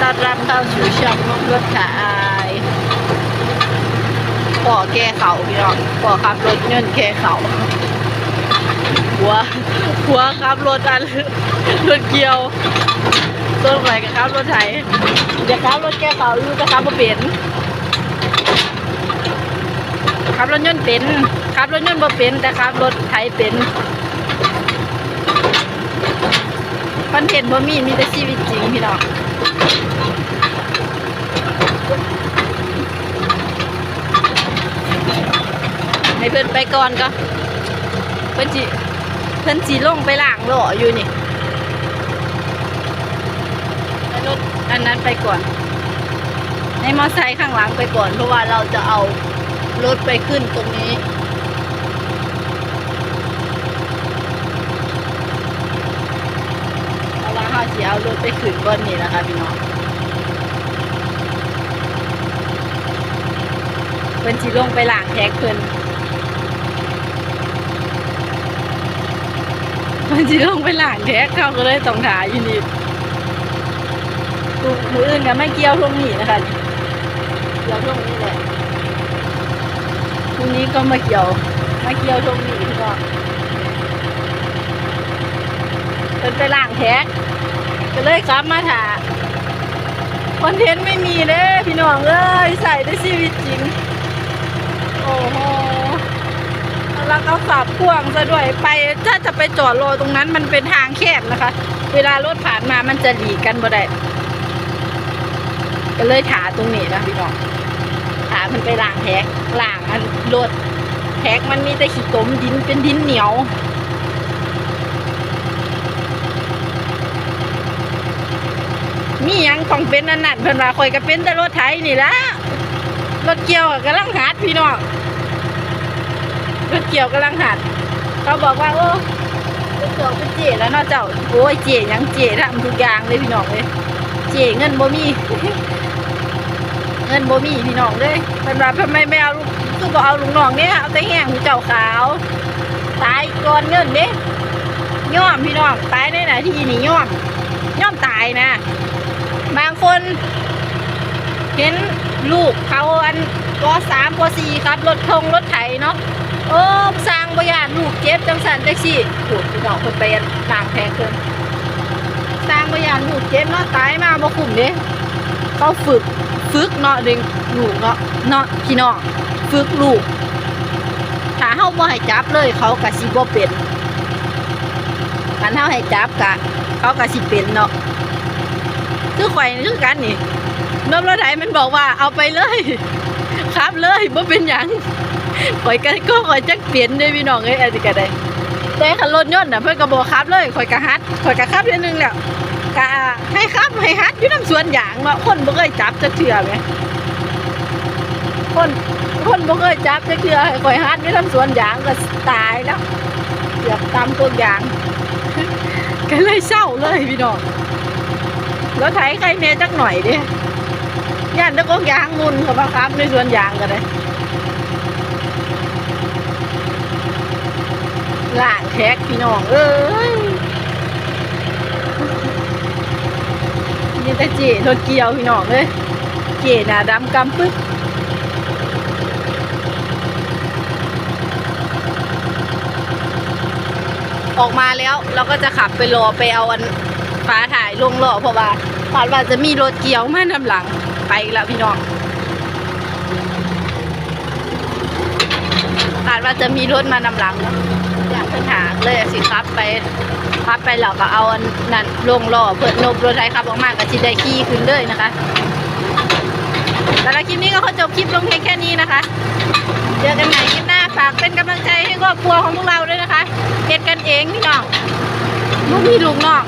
ต้อนรับเข้าสู่ช่องรถขายปอแก้เขาพี่น้องปอขับรถเงินแก้เขาหัวหัวขับรถอันรถเกียว ต้นไหนกับขับรถไถเดี๋ยวขับรถแก้เขาอยู่จะขับมาเป็นขับรถยนต์เป็นขับรถยนต์บ่เป็นแต่ขับรถไถเป็นคอนเทนต์บ่มีมีแต่ชีวิตจริงพี่น้อง ให้เพิ่อนไปก่อนก็เพิ่อนสิเพิ่อนสิลงไปล้างหล่ออยู่นี่รถอันนั้นไปก่อนให้มอไซค์ข้างหลังไปก่อน เพราะว่าเราจะเอารถไปขึ้นตรงนี้ เอาละค่ะสิเอารถไปขึ้นก้นนี้นะคะพี่น้องเพิ่นสิลงไปหลางแท็กเพิ่นมันจะลงไปหลางแท็กเขาก็เลยต้องถ่ายอยู่นี่มืออื่นก็ไม่เกี่ยวตรงนี้นะคะเกี่ยวตรงนี้แหละพรุ่งนี้ก็มาเกี่ยวมาเกี่ยวตรงนี้พี่น้องเป็นไปล่างแท็ก ก็เลยกลับมาถาคอนเทนต์ไม่มีเด้พี่น้องเอ้ยใส่ได้ชีวิตจริง โอ้โหแล้วก็สับพ่วงซะด้วยไปถ้าจะไปจอดรอตรงนั้นมันเป็นทางแคบนะคะ เวลารถผ่านมามันจะหลีกกันบ่ได้ก็เลยถาตรงนี้นะพี่น้องถามันไปล้างแท็กล้างอันรถแท็กมันมีแต่ขี้ตมดินเป็นดินเหนียว มีหยังต้องเป็นอันนั้นเพิ่นว่าคอยก็เป็นแต่รถไถนี่ละรถเกี่ยวก็กำลังหัดพี่น้องรถเกี่ยวกำลังหัด เขาบอกว่าโอ้รถเกี่ยวเป็นเจแล้วเนาะเจ้าโอ้ยเจหยังเจทำทุกอย่างเลยพี่น้องเลยเจเงินบ่มีเงินบ่มีพี่น้องเลยเป็นว่าทำไมไม่เอาลูกคือบอกเอาลุงน้องเนี่ยเอาแต่แห้งหูเจ้าขาวตายก่อนเงินเด้ย่อมพี่น้องตายในไหนที่นี่ย่อมย่อมตายนะ บางคนเห็นลูกเขาอันปสามปสี่ครับรถทงรถไถเนาะโอ้สร้างบยานลูกเจ็บจังสันจังสี่ถูกพี่น้องคนไปต่างแพงเกินสร้างบยานลูกเจ็บเนาะตายมาบ่คุ้มเด้เขาฝึกฝึกเนาะด็กลูกเนาะเนาะพี่น้องฝึกลูกถ้าเฮาบ่ให้จับเลยเขาก็สิบ่เป็นคันเฮาให้จับกะเขาก็สิเป็นเนาะ คือข่อยคือกันนี่น้ำรถไถมันบอกว่าเอาไปเลย ครับเลยบ่เป็นหยังข่อยก็ก็ข่อยจักเปลี่ยนเด้พี่น้องเอ้ยอันนี้ก็ได้แต่คันรถยนต์น่ะเพิ่นก็บอกครับเลยข่อยก็ฮัดข่อยก็ครับเทื่อนึงแล้วก็ให้ครับให้ฮัดอยู่น้ำสวนยางเนาคนบ่เคยจับจักเทื่อแหมคนคนบ่เคยจับจักเทื่อให้ข่อยฮัดอยู่น้ำสวนยางก็ตายแล้วเกือบตามตัวยางก็เลยเศร้าเลยพี่น้อง รถไถใครแน่จักหน่อยดิย่านตะกกยางมุนเขาบังคับในสวนยางกันเลยล่างแท็กพี่น้อง เอ้ยนี่แต่เจรถเกี่ยวพี่น้องเลยเจหน้าดำกำปึ๊บออกมาแล้วเราก็จะขับไปรอไปเอาอัน ฟ้าถ่ายลงรอเพราะว่าคาดว่าจะมีรถเกี่ยวมาทำหลังไปแล้วพี่น้องคาดว่าจะมีรถมานำหลังเนอะอยากปัญหาเลยสิครับไปครับไปเราก็เอาอันนั้นลงหล้อเปิดนบรถไทยครับออกมาก็จิได้ขี่ขึ้นเลยนะคะแต่ละคลิปนี้ก็ขอจบคลิปลงเพียงแค่นี้นะคะเจอกันใหม่คลิปหน้าฝากเป็นกำลังใจให้ครอบครัวของพวกเราด้วยนะคะเฮ็ดกันเองพี่น้องลูกพี่ลูกน้อง